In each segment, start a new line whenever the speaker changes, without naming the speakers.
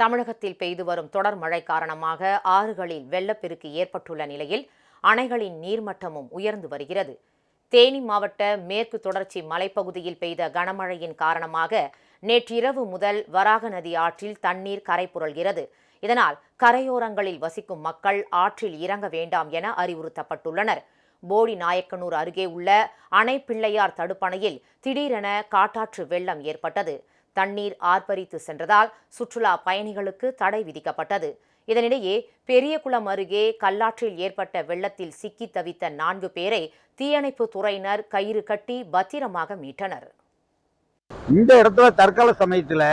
தமிழகத்தில் பெய்து வரும் தொடர் மழை காரணமாக ஆறுகளில் வெள்ளப்பெருக்கு ஏற்பட்டுள்ள நிலையில் அணைகளின் நீர்மட்டமும் உயர்ந்து வருகிறது. தேனி மாவட்ட மேற்கு தொடர்ச்சி மலைப்பகுதியில் பெய்த கனமழையின் காரணமாக நேற்றிரவு முதல் வராக நதி ஆற்றில் தண்ணீர் கரை புரள்கிறது. இதனால் கரையோரங்களில் வசிக்கும் மக்கள் ஆற்றில் இறங்க வேண்டாம் என அறிவுறுத்தப்பட்டுள்ளனர். போடி நாயக்கனூர் அருகே உள்ள அணை பிள்ளையார் தடுப்பணையில் திடீரென காட்டாற்று வெள்ளம் ஏற்பட்டது. தண்ணீர் ஆர்ப்பரித்து சென்றதால் சுற்றுலா பயணிகளுக்கு தடை விதிக்கப்பட்டது. இதனிடையே பெரியகுளம் அருகே கல்லாற்றில் ஏற்பட்ட வெள்ளத்தில் சிக்கி தவித்த நான்கு பேரை தீயணைப்பு துறையினர் கயிறு கட்டி பத்திரமாக மீட்டனர்.
இந்த இடத்துல தற்கால சமயத்தில்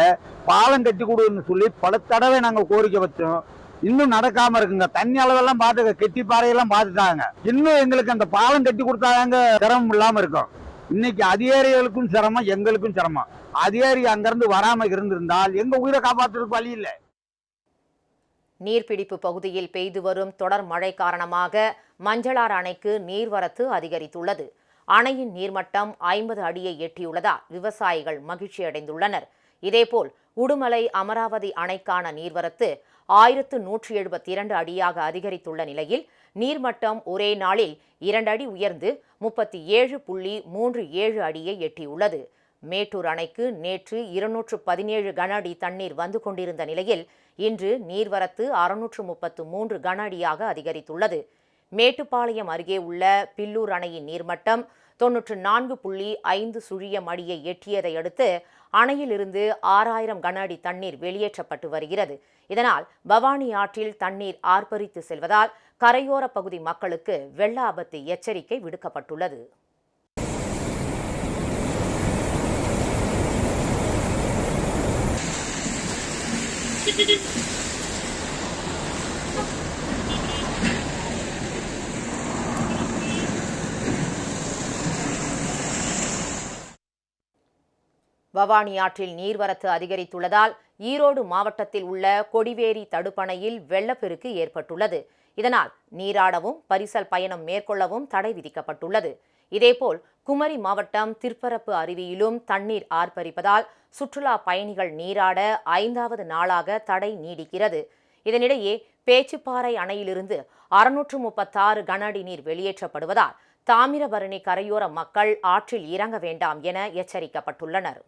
பாலம் கட்டி கொடுன்னு சொல்லி பல தடவை நாங்கள் கோரிக்கை வச்சோம். இன்னும் நடக்காம இருக்குங்க. தண்ணி அளவெல்லாம் பார்த்து கெட்டி பாறையெல்லாம் பார்த்துட்டாங்க இன்னும் எங்களுக்கு அந்த பாலம் கட்டி கொடுத்தாங்க சிரமம் இல்லாம இருக்கும். இன்னைக்கு அதிகாரிகளுக்கும் சிரமம் எங்களுக்கும் சிரமம். அதிகாரி அங்கிருந்து வராம இருந்திருந்தால் எங்க உயிரை காப்பாற்றுறதுக்கு வழி இல்லை.
நீர்பிடிப்பு பகுதியில் பெய்து வரும் தொடர் மழை காரணமாக மஞ்சளார் அணைக்கு நீர்வரத்து அதிகரித்துள்ளது. அணையின் நீர்மட்டம் ஐம்பது அடியை எட்டியுள்ளதால் விவசாயிகள் மகிழ்ச்சி அடைந்துள்ளனர் இதேபோல் உடுமலை அமராவதி அணைக்கான நீர்வரத்து ஆயிரத்து நூற்றி எழுபத்தி இரண்டு அடியாக அதிகரித்துள்ள நிலையில் நீர்மட்டம் ஒரே நாளில் இரண்டு அடி உயர்ந்து முப்பத்தி ஏழு புள்ளி மூன்று ஏழு அடியை எட்டியுள்ளது. மேட்டூர் அணைக்கு நேற்று இருநூற்று பதினேழு கன அடி தண்ணீர் வந்து கொண்டிருந்த நிலையில் இன்று நீர்வரத்து அறுநூற்று முப்பத்து மூன்று கன அடியாக அதிகரித்துள்ளது. மேட்டுப்பாளையம் அருகே உள்ள பில்லூர் அணையின் நீர்மட்டம் தொன்னூற்று நான்கு புள்ளி ஐந்து சுழியம் அடியை எட்டியதை அடுத்து அணையிலிருந்து ஆறாயிரம் கன அடி தண்ணீர் வெளியேற்றப்பட்டு வருகிறது. இதனால் பவானி ஆற்றில் தண்ணீர் ஆர்ப்பரித்து செல்வதால் கரையோர பகுதி மக்களுக்கு வெள்ள ஆபத்து எச்சரிக்கை விடுக்கப்பட்டுள்ளது. பவானி ஆற்றில் நீர்வரத்து அதிகரித்துள்ளதால் ஈரோடு மாவட்டத்தில் உள்ள கொடிவேரி தடுப்பணையில் வெள்ளப்பெருக்கு ஏற்பட்டுள்ளது. இதனால் நீராடவும் பரிசல் பயணம் மேற்கொள்ளவும் தடை விதிக்கப்பட்டுள்ளது. இதேபோல் குமரி மாவட்டம் திற்பரப்பு அருவியிலும் தண்ணீர் ஆர்ப்பரிப்பதால் சுற்றுலா பயணிகள் நீராட ஐந்தாவது நாளாக தடை நீடிக்கிறது. இதனிடையே பேச்சுப்பாறை அணையிலிருந்து அறுநூற்று முப்பத்தாறு கன அடி நீர் வெளியேற்றப்படுவதால் தாமிரபரணி கரையோர மக்கள் ஆற்றில் இறங்க வேண்டாம் என எச்சரிக்கப்பட்டுள்ளனர்.